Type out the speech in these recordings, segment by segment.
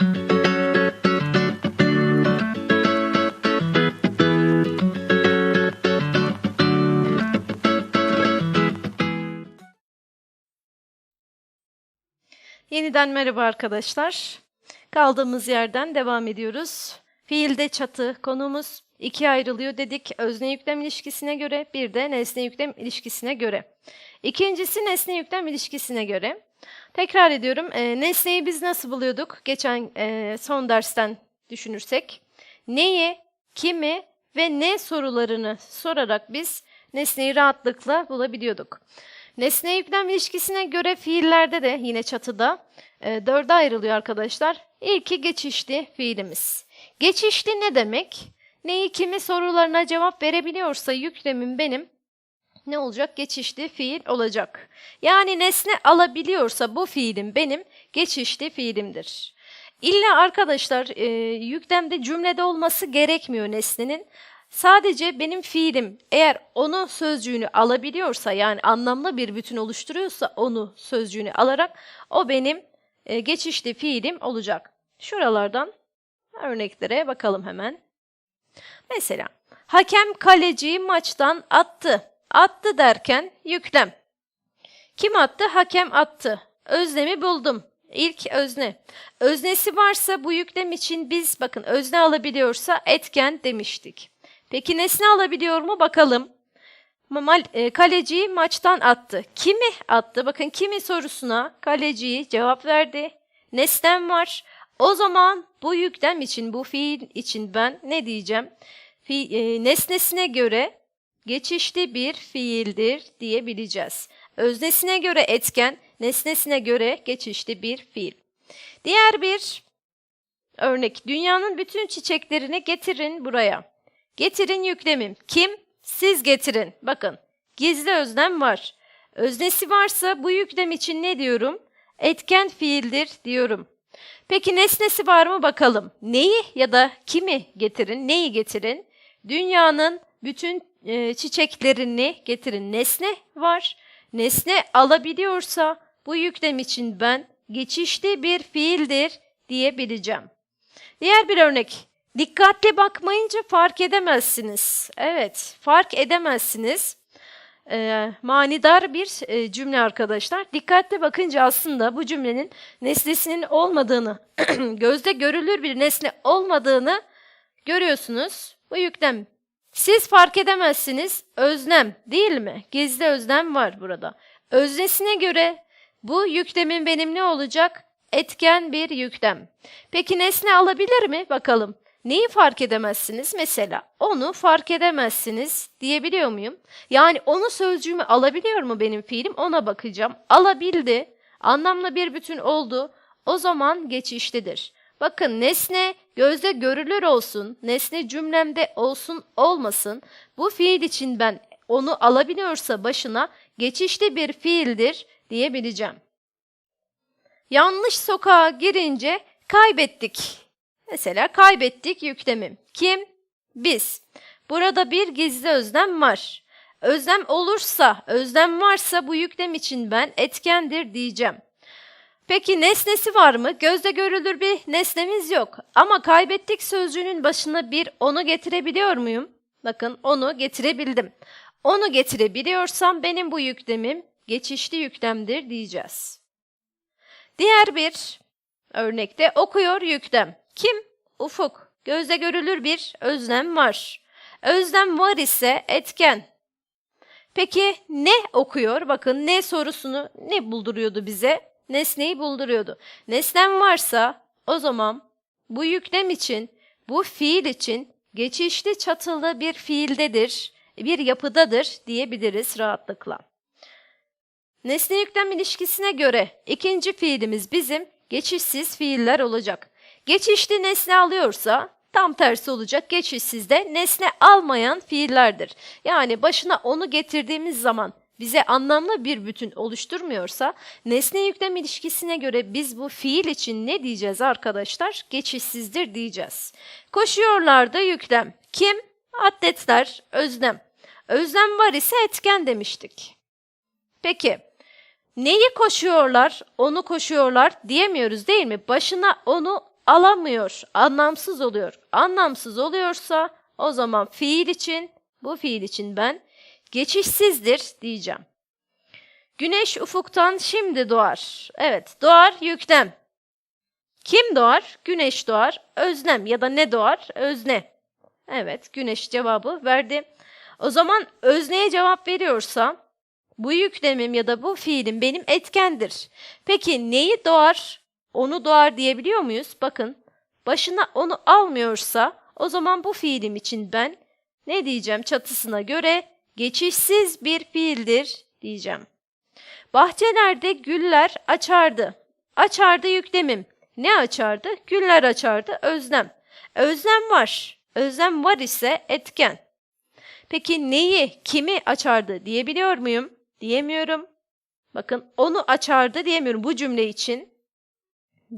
Yeniden merhaba arkadaşlar. Kaldığımız yerden devam ediyoruz. Fiilde çatı konumuz ikiye ayrılıyor dedik. Özne yüklem ilişkisine göre bir de nesne yüklem ilişkisine göre. İkincisi nesne yüklem ilişkisine göre. Tekrar ediyorum. E, nesneyi biz nasıl buluyorduk? Geçen e, son dersten düşünürsek. Neyi, kimi ve ne sorularını sorarak biz nesneyi rahatlıkla bulabiliyorduk. Nesne yüklem ilişkisine göre fiillerde de yine çatıda e, dörde ayrılıyor arkadaşlar. İlki geçişli fiilimiz. Geçişli ne demek? Neyi kimi sorularına cevap verebiliyorsa yüklemim benim ne olacak? Geçişli fiil olacak. Yani nesne alabiliyorsa bu fiilim benim geçişli fiilimdir. İlla arkadaşlar e, yüklemde cümlede olması gerekmiyor nesnenin. Sadece benim fiilim eğer onu sözcüğünü alabiliyorsa yani anlamlı bir bütün oluşturuyorsa onu sözcüğünü alarak o benim e, geçişli fiilim olacak. Şuralardan örneklere bakalım hemen. Mesela hakem kaleciyi maçtan attı. Attı derken yüklem. Kim attı? Hakem attı. Özlemi buldum. İlk özne. Öznesi varsa bu yüklem için biz bakın özne alabiliyorsa etken demiştik. Peki nesne alabiliyor mu bakalım. E, kaleciyi maçtan attı. Kimi attı? Bakın kimi sorusuna kaleciyi cevap verdi. Nesnem var. O zaman bu yüklem için, bu fiil için ben ne diyeceğim? Fi, e, nesnesine göre geçişli bir fiildir diyebileceğiz. Öznesine göre etken, nesnesine göre geçişli bir fiil. Diğer bir örnek. Dünyanın bütün çiçeklerini getirin buraya. Getirin yüklemim. Kim? Siz getirin. Bakın gizli öznem var. Öznesi varsa bu yüklem için ne diyorum? Etken fiildir diyorum. Peki nesnesi var mı bakalım. Neyi ya da kimi getirin? Neyi getirin? Dünyanın bütün e, çiçeklerini getirin. Nesne var. Nesne alabiliyorsa bu yüklem için ben geçişli bir fiildir diyebileceğim. Diğer bir örnek. Dikkatli bakmayınca fark edemezsiniz. Evet, fark edemezsiniz. Ee, manidar bir e, cümle arkadaşlar. Dikkatli bakınca aslında bu cümlenin nesnesinin olmadığını, gözde görülür bir nesne olmadığını görüyorsunuz. Bu yüklem. Siz fark edemezsiniz. Öznem değil mi? Gizli öznem var burada. Öznesine göre bu yüklemin benim ne olacak? Etken bir yüklem. Peki nesne alabilir mi? Bakalım. Neyi fark edemezsiniz? Mesela onu fark edemezsiniz diyebiliyor muyum? Yani onu sözcüğümü alabiliyor mu benim fiilim? Ona bakacağım. Alabildi. Anlamlı bir bütün oldu. O zaman geçişlidir. Bakın nesne gözde görülür olsun, nesne cümlemde olsun olmasın. Bu fiil için ben onu alabiliyorsa başına geçişli bir fiildir diyebileceğim. Yanlış sokağa girince kaybettik. Mesela kaybettik yüklemim. Kim? Biz. Burada bir gizli özlem var. Özlem olursa, özlem varsa bu yüklem için ben etkendir diyeceğim. Peki nesnesi var mı? Gözde görülür bir nesnemiz yok. Ama kaybettik sözcüğünün başına bir onu getirebiliyor muyum? Bakın onu getirebildim. Onu getirebiliyorsam benim bu yüklemim geçişli yüklemdir diyeceğiz. Diğer bir örnekte okuyor yüklem. Kim? Ufuk. Gözde görülür bir özlem var. Özlem var ise etken. Peki ne okuyor? Bakın ne sorusunu ne bulduruyordu bize? Nesneyi bulduruyordu. Nesnem varsa o zaman bu yüklem için, bu fiil için geçişli çatılı bir fiildedir, bir yapıdadır diyebiliriz rahatlıkla. Nesne yüklem ilişkisine göre ikinci fiilimiz bizim geçişsiz fiiller olacak. Geçişli nesne alıyorsa tam tersi olacak. Geçişsiz de nesne almayan fiillerdir. Yani başına onu getirdiğimiz zaman bize anlamlı bir bütün oluşturmuyorsa nesne yüklem ilişkisine göre biz bu fiil için ne diyeceğiz arkadaşlar? Geçişsizdir diyeceğiz. Koşuyorlar da yüklem. Kim? Atletler, özlem. Özlem var ise etken demiştik. Peki Neyi koşuyorlar, onu koşuyorlar diyemiyoruz değil mi? Başına onu alamıyor, anlamsız oluyor. Anlamsız oluyorsa o zaman fiil için, bu fiil için ben geçişsizdir diyeceğim. Güneş ufuktan şimdi doğar. Evet, doğar yüklem. Kim doğar? Güneş doğar. Özlem ya da ne doğar? Özne. Evet, güneş cevabı verdi. O zaman özneye cevap veriyorsa bu yüklemim ya da bu fiilim benim etkendir. Peki neyi doğar? Onu doğar diyebiliyor muyuz? Bakın başına onu almıyorsa o zaman bu fiilim için ben ne diyeceğim çatısına göre geçişsiz bir fiildir diyeceğim. Bahçelerde güller açardı. Açardı yüklemim. Ne açardı? Güller açardı. Özlem. Özlem var. Özlem var ise etken. Peki neyi, kimi açardı diyebiliyor muyum? Diyemiyorum. Bakın onu açardı diyemiyorum bu cümle için.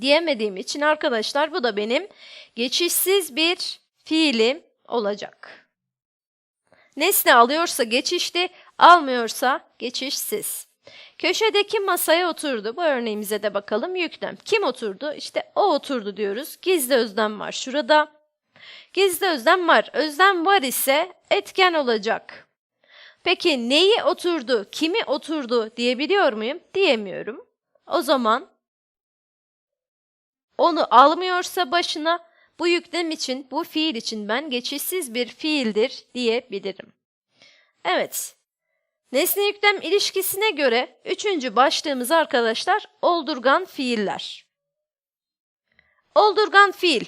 Diyemediğim için arkadaşlar bu da benim geçişsiz bir fiilim olacak. Nesne alıyorsa geçişli, almıyorsa geçişsiz. Köşedeki masaya oturdu. Bu örneğimize de bakalım. Yüklem. Kim oturdu? İşte o oturdu diyoruz. Gizli özlem var şurada. Gizli özlem var. Özlem var ise etken olacak. Peki neyi oturdu, kimi oturdu diyebiliyor muyum? Diyemiyorum. O zaman onu almıyorsa başına bu yüklem için, bu fiil için ben geçişsiz bir fiildir diyebilirim. Evet. Nesne yüklem ilişkisine göre üçüncü başlığımız arkadaşlar oldurgan fiiller. Oldurgan fiil.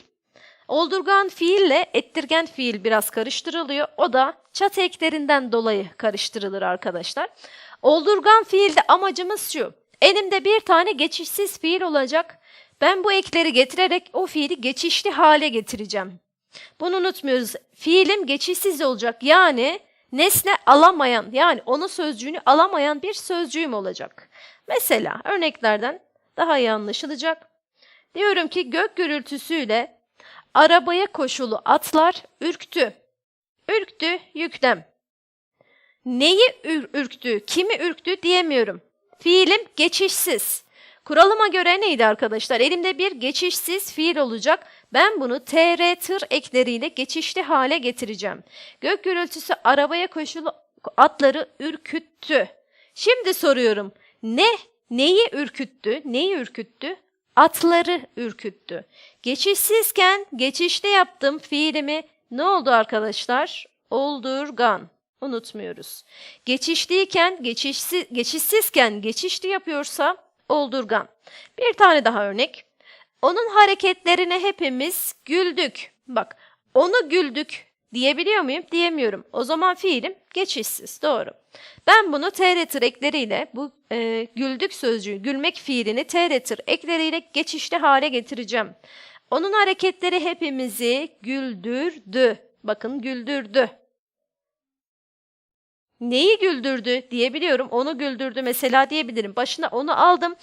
Oldurgan fiille ettirgen fiil biraz karıştırılıyor. O da çat eklerinden dolayı karıştırılır arkadaşlar. Oldurgan fiilde amacımız şu. Elimde bir tane geçişsiz fiil olacak. Ben bu ekleri getirerek o fiili geçişli hale getireceğim. Bunu unutmuyoruz. Fiilim geçişsiz olacak. Yani nesne alamayan yani onun sözcüğünü alamayan bir sözcüğüm olacak. Mesela örneklerden daha iyi anlaşılacak. Diyorum ki gök gürültüsüyle arabaya koşulu atlar ürktü. Ürktü yüklem. Neyi ür- ürktü, kimi ürktü diyemiyorum. Fiilim geçişsiz. Kuralıma göre neydi arkadaşlar? Elimde bir geçişsiz fiil olacak. Ben bunu tr tır ekleriyle geçişli hale getireceğim. Gök gürültüsü arabaya koşulu atları ürküttü. Şimdi soruyorum. Ne? Neyi ürküttü? Neyi ürküttü? Atları ürküttü. Geçişsizken geçişli yaptım fiilimi. Ne oldu arkadaşlar? Oldurgan. Unutmuyoruz. Geçişliyken, geçişsiz, geçişsizken geçişli yapıyorsa oldurgan. Bir tane daha örnek. Onun hareketlerine hepimiz güldük. Bak, onu güldük diyebiliyor muyum? Diyemiyorum. O zaman fiilim geçişsiz. Doğru. Ben bunu tr ekleriyle bu e, güldük sözcüğü, gülmek fiilini tr ekleriyle geçişli hale getireceğim. Onun hareketleri hepimizi güldürdü. Bakın güldürdü. Neyi güldürdü diyebiliyorum. Onu güldürdü mesela diyebilirim. Başına onu aldım.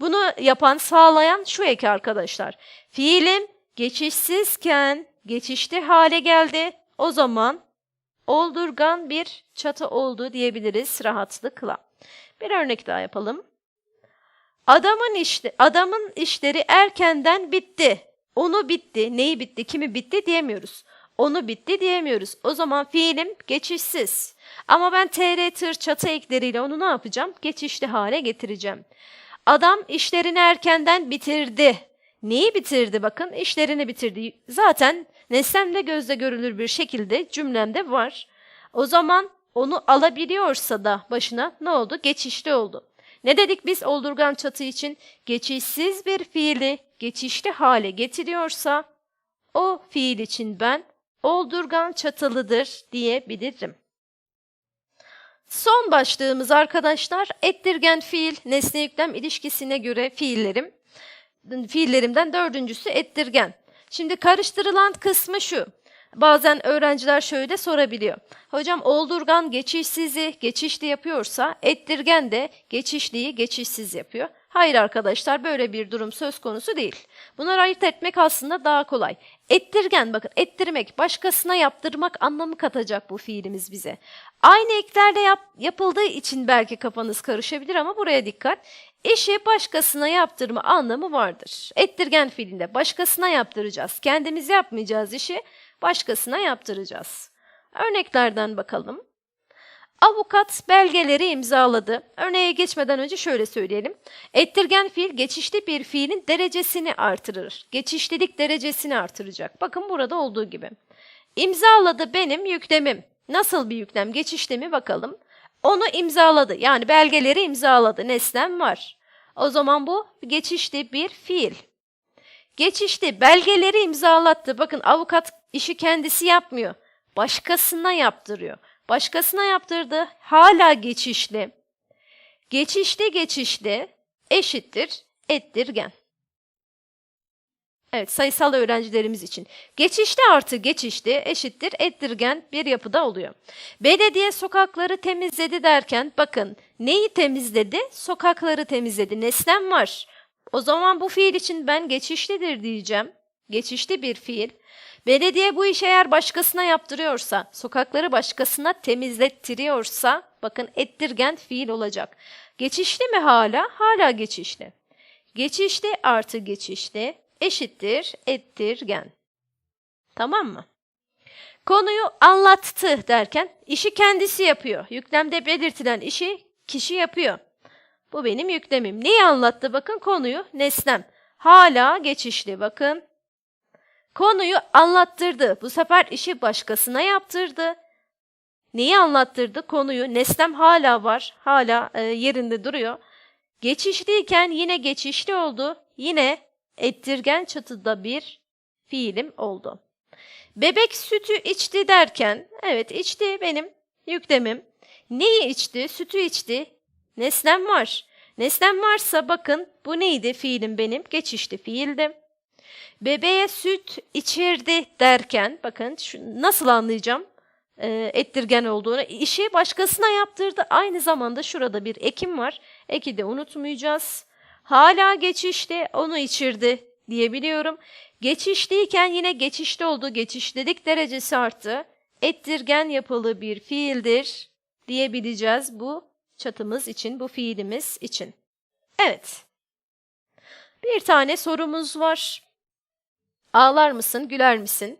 Bunu yapan, sağlayan şu eki arkadaşlar. Fiilim geçişsizken geçişli hale geldi. O zaman oldurgan bir çatı oldu diyebiliriz rahatlıkla. Bir örnek daha yapalım. Adamın işte adamın işleri erkenden bitti. Onu bitti, neyi bitti, kimi bitti diyemiyoruz. Onu bitti diyemiyoruz. O zaman fiilim geçişsiz. Ama ben tr tır çatı ekleriyle onu ne yapacağım? Geçişli hale getireceğim. Adam işlerini erkenden bitirdi. Neyi bitirdi bakın? İşlerini bitirdi. Zaten nesnemle gözle görülür bir şekilde cümlemde var. O zaman onu alabiliyorsa da başına ne oldu? Geçişli oldu. Ne dedik biz oldurgan çatı için? Geçişsiz bir fiili geçişli hale getiriyorsa o fiil için ben oldurgan çatılıdır diyebilirim. Son başlığımız arkadaşlar ettirgen fiil nesne yüklem ilişkisine göre fiillerim. Fiillerimden dördüncüsü ettirgen. Şimdi karıştırılan kısmı şu. Bazen öğrenciler şöyle sorabiliyor. Hocam oldurgan geçişsizi geçişli yapıyorsa ettirgen de geçişliyi geçişsiz yapıyor. Hayır arkadaşlar böyle bir durum söz konusu değil. Bunları ayırt etmek aslında daha kolay. Ettirgen bakın ettirmek, başkasına yaptırmak anlamı katacak bu fiilimiz bize. Aynı eklerle yap- yapıldığı için belki kafanız karışabilir ama buraya dikkat. İşi başkasına yaptırma anlamı vardır. Ettirgen fiilinde başkasına yaptıracağız. Kendimiz yapmayacağız işi, başkasına yaptıracağız. Örneklerden bakalım. Avukat belgeleri imzaladı. Örneğe geçmeden önce şöyle söyleyelim. Ettirgen fiil geçişli bir fiilin derecesini artırır. Geçişlilik derecesini artıracak. Bakın burada olduğu gibi. İmzaladı benim yüklemim. Nasıl bir yüklem? Geçişli mi bakalım. Onu imzaladı. Yani belgeleri imzaladı. Nesnem var. O zaman bu geçişli bir fiil. Geçişli belgeleri imzalattı. Bakın avukat işi kendisi yapmıyor. Başkasına yaptırıyor. Başkasına yaptırdı. Hala geçişli. Geçişli geçişli eşittir ettirgen. Evet sayısal öğrencilerimiz için. Geçişli artı geçişli eşittir ettirgen bir yapıda oluyor. Belediye sokakları temizledi derken bakın neyi temizledi? Sokakları temizledi. Nesnem var. O zaman bu fiil için ben geçişlidir diyeceğim. Geçişli bir fiil. Belediye bu işi eğer başkasına yaptırıyorsa, sokakları başkasına temizlettiriyorsa, bakın ettirgen fiil olacak. Geçişli mi hala? Hala geçişli. Geçişli artı geçişli eşittir ettirgen. Tamam mı? Konuyu anlattı derken işi kendisi yapıyor. Yüklemde belirtilen işi kişi yapıyor. Bu benim yüklemim. Neyi anlattı? Bakın konuyu nesnem. Hala geçişli bakın. Konuyu anlattırdı. Bu sefer işi başkasına yaptırdı. Neyi anlattırdı? Konuyu. Nesnem hala var. Hala e, yerinde duruyor. Geçişliyken yine geçişli oldu. Yine ettirgen çatıda bir fiilim oldu. Bebek sütü içti derken, evet içti benim yüklemim. Neyi içti? Sütü içti. Nesnem var. Nesnem varsa bakın bu neydi fiilim benim? Geçişli fiildi. Bebeğe süt içirdi derken bakın şu, nasıl anlayacağım e, ettirgen olduğunu? İşi başkasına yaptırdı. Aynı zamanda şurada bir ekim var. Eki de unutmayacağız. Hala geçişli onu içirdi diyebiliyorum. Geçişliyken yine geçişli oldu. Geçişlilik derecesi arttı. Ettirgen yapılı bir fiildir diyebileceğiz bu çatımız için, bu fiilimiz için. Evet. Bir tane sorumuz var. Ağlar mısın, güler misin?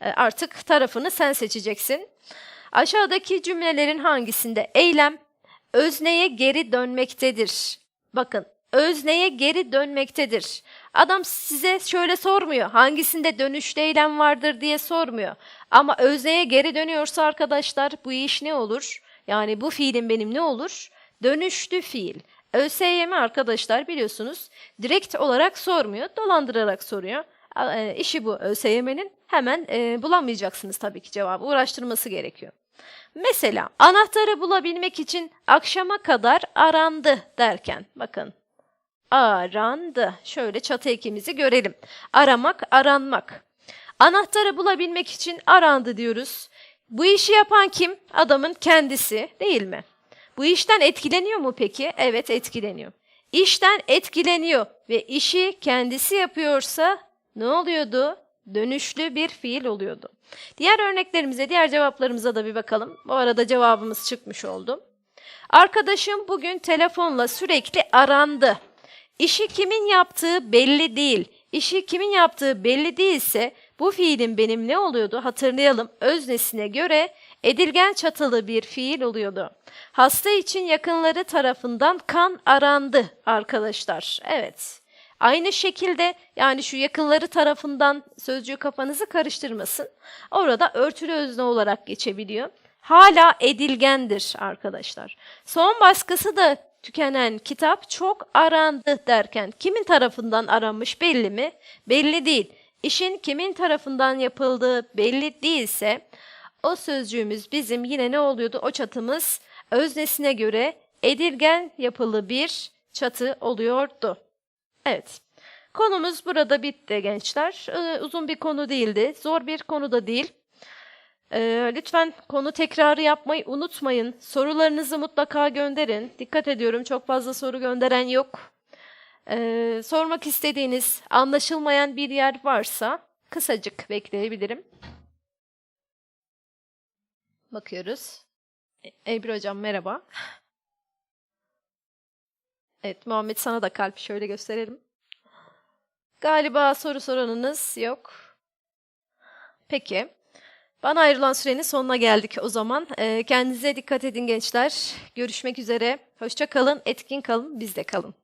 E, Artık tarafını sen seçeceksin. Aşağıdaki cümlelerin hangisinde eylem özneye geri dönmektedir? Bakın, özneye geri dönmektedir. Adam size şöyle sormuyor. Hangisinde dönüşlü eylem vardır diye sormuyor. Ama özneye geri dönüyorsa arkadaşlar bu iş ne olur? Yani bu fiilin benim ne olur? Dönüşlü fiil. ÖSYM arkadaşlar biliyorsunuz direkt olarak sormuyor, dolandırarak soruyor. E, işi bu ÖSYM'nin. Hemen e, bulamayacaksınız tabii ki cevabı. Uğraştırması gerekiyor. Mesela anahtarı bulabilmek için akşama kadar arandı derken bakın arandı. Şöyle çatı ekimizi görelim. Aramak, aranmak. Anahtarı bulabilmek için arandı diyoruz. Bu işi yapan kim? Adamın kendisi değil mi? Bu işten etkileniyor mu peki? Evet etkileniyor. İşten etkileniyor ve işi kendisi yapıyorsa ne oluyordu? Dönüşlü bir fiil oluyordu. Diğer örneklerimize, diğer cevaplarımıza da bir bakalım. Bu arada cevabımız çıkmış oldu. Arkadaşım bugün telefonla sürekli arandı. İşi kimin yaptığı belli değil. İşi kimin yaptığı belli değilse bu fiilin benim ne oluyordu? Hatırlayalım. Öznesine göre edilgen çatılı bir fiil oluyordu. Hasta için yakınları tarafından kan arandı arkadaşlar. Evet. Aynı şekilde yani şu yakınları tarafından sözcüğü kafanızı karıştırmasın. Orada örtülü özne olarak geçebiliyor. Hala edilgendir arkadaşlar. Son baskısı da tükenen kitap çok arandı derken kimin tarafından aranmış belli mi? Belli değil. İşin kimin tarafından yapıldığı belli değilse o sözcüğümüz bizim yine ne oluyordu? O çatımız öznesine göre edilgen yapılı bir çatı oluyordu. Evet. Konumuz burada bitti gençler. Ee, uzun bir konu değildi. Zor bir konu da değil. Ee, lütfen konu tekrarı yapmayı unutmayın. Sorularınızı mutlaka gönderin. Dikkat ediyorum çok fazla soru gönderen yok. Ee, sormak istediğiniz, anlaşılmayan bir yer varsa kısacık bekleyebilirim. Bakıyoruz. E- Ebru hocam merhaba. Evet Muhammed sana da kalp şöyle gösterelim. Galiba soru soranınız yok. Peki. Bana ayrılan sürenin sonuna geldik o zaman. Ee, kendinize dikkat edin gençler. Görüşmek üzere. Hoşça kalın, etkin kalın, bizde kalın.